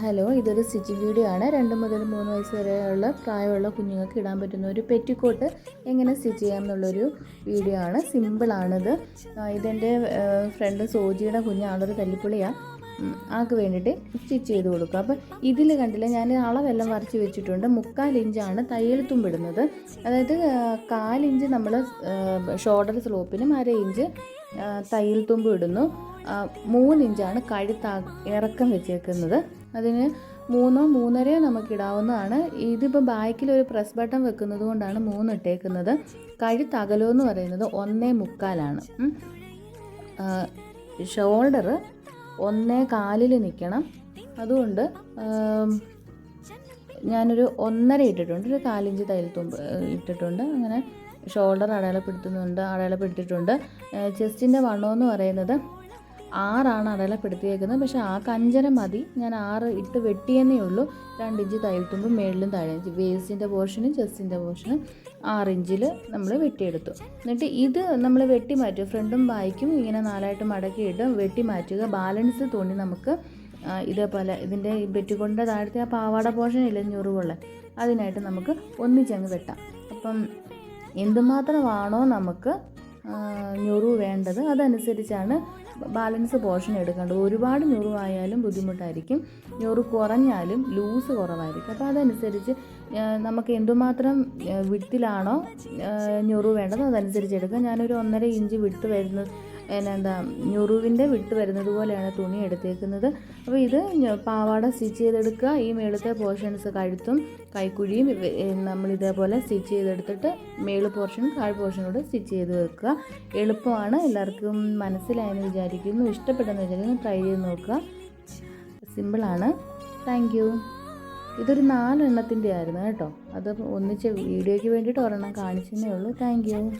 Hello ഇതൊരു stitching video ആണ് രണ്ട് മുതൽ മൂന്ന് വയസ്സ് വരെയുള്ള പ്രായമുള്ള കുഞ്ഞുങ്ങൾക്ക് ഇടാൻ പറ്റുന്ന ഒരു പെറ്റിക്കോട്ട് എങ്ങനെ സ്റ്റിച്ച് ചെയ്യാം എന്നുള്ളൊരു വീഡിയോ ആണ് സിമ്പിളാണിത് ഇതെന്റെ ഫ്രണ്ട് സോജിയുടെ കുഞ്ഞാളൊരു തല്ലിപ്പുള്ളിയാണ് ആൾക്ക് വേണ്ടിയിട്ട് സ്റ്റിച്ച് ചെയ്ത് കൊടുക്കുക അപ്പോൾ ഇതിൽ കണ്ടില്ല ഞാൻ അളവെല്ലാം വരച്ച് വെച്ചിട്ടുണ്ട്. മുക്കാൽ ഇഞ്ചാണ് തയ്യൽ തുമ്പിടുന്നത്. അതായത് കാലിഞ്ച് നമ്മൾ ഷോൾഡർ സ്ലോപ്പിനും അര ഇഞ്ച് തയ്യൽ തുമ്പ് ഇടുന്നു. മൂന്നിഞ്ചാണ് കഴുത്ത ഇറക്കം വെച്ചേക്കുന്നത്. അതിന് മൂന്നോ മൂന്നരയോ നമുക്ക് ഇടാവുന്നതാണ് ഇതിപ്പോൾ ബാക്കിൽ ഒരു പ്രസ് ബട്ടൺ വെക്കുന്നത് കൊണ്ടാണ് മൂന്ന് ഇട്ടേക്കുന്നത് കഴുത്ത് അകലം എന്ന് പറയുന്നത് ഒന്നേ മുക്കാലാണ്. ഷോൾഡർ ഒന്നേ കാലിൽ നിൽക്കണം അതുകൊണ്ട് ഞാനൊരു ഒന്നര ഇട്ടിട്ടുണ്ട്. ഒരു കാലിഞ്ച് തയ്യൽ തുമ്പ് ഇട്ടിട്ടുണ്ട്. അങ്ങനെ ഷോൾഡർ അടയാളപ്പെടുത്തുന്നുണ്ട് അടയാളപ്പെടുത്തിയിട്ടുണ്ട്. ചെസ്റ്റിന്റെ വണ്ണമെന്ന് പറയുന്നത് ആറാണ് അടയാളപ്പെടുത്തിയേക്കുന്നത്. പക്ഷെ ആ കഞ്ചര മതി. ഞാൻ ആറ് ഇട്ട് വെട്ടിയെന്നേ ഉള്ളൂ. രണ്ട് ഇഞ്ച് തുമ്പ് മേളിലും താഴെ വേസ്റ്റിന്റെ പോർഷനും ചെസ്റ്റിന്റെ പോർഷനും ആറ് ഇഞ്ചിൽ നമ്മൾ വെട്ടിയെടുത്തു. എന്നിട്ട് ഇത് നമ്മൾ വെട്ടി മാറ്റും. ഫ്രണ്ടും ബായ്ക്കും ഇങ്ങനെ നാലായിട്ട് മടക്കിയിട്ട് വെട്ടി മാറ്റുക. ബാലൻസ് തുണി നമുക്ക് ഇതേപോലെ ഇതിന്റെ വെറ്റിക്കൊണ്ട താഴത്തെ ആ പാവാട പോർഷൻ ഇല്ല ഞുറുവുള്ള അതിനായിട്ട് നമുക്ക് ഒന്നിച്ചങ്ങ് വെട്ടാം. അപ്പം എന്തുമാത്രമാണോ നമുക്ക് ഞുറു വേണ്ടത് അതനുസരിച്ചാണ് ബാലൻസ് പോർഷൻ എടുക്കേണ്ടത്. ഒരുപാട് ഞൊറുവായാലും ബുദ്ധിമുട്ടായിരിക്കും. ഞൊറ് കുറഞ്ഞാലും ലൂസ് കുറവായിരിക്കും. അപ്പോൾ അതനുസരിച്ച് നമുക്ക് എന്തുമാത്രം വിട്ടിലാണോ ഞൊറു വേണ്ടത് അതനുസരിച്ച് എടുക്കുക ഞാനൊരു ഒന്നര ഇഞ്ച് വിട്ട് വരുന്നത് എന്താ ഞുറുവിന്റെ വിട്ട് വരുന്നത് പോലെയാണ് തുണി എടുത്തേക്കുന്നത്. അപ്പോൾ ഇത് പാവാട സ്റ്റിച്ച് ചെയ്തെടുക്കുക. ഈ മേളത്തെ പോർഷൻസ് കഴുത്തും കൈക്കുഴിയും നമ്മൾ ഇതേപോലെ സ്റ്റിച്ച് ചെയ്തെടുത്തിട്ട് മേൾ പോർഷൻ താഴ് പോർഷനോട് സ്റ്റിച്ച് ചെയ്ത് വെക്കുക. എളുപ്പമാണ്. എല്ലാവർക്കും മനസ്സിലായെന്ന് വിചാരിക്കുന്നു. ഇഷ്ടപ്പെട്ടെന്ന് വിചാരിക്കുന്നു. ട്രൈ ചെയ്ത് നോക്കുക. സിമ്പിളാണ് താങ്ക് യു ഇതൊരു നാലെണ്ണത്തിന്റെ ആയിരുന്നു കേട്ടോ. അത് ഒന്നിച്ച് വീഡിയോയ്ക്ക് വേണ്ടിയിട്ട് ഒരെണ്ണം കാണിച്ചതേ ഉള്ളൂ. Thank you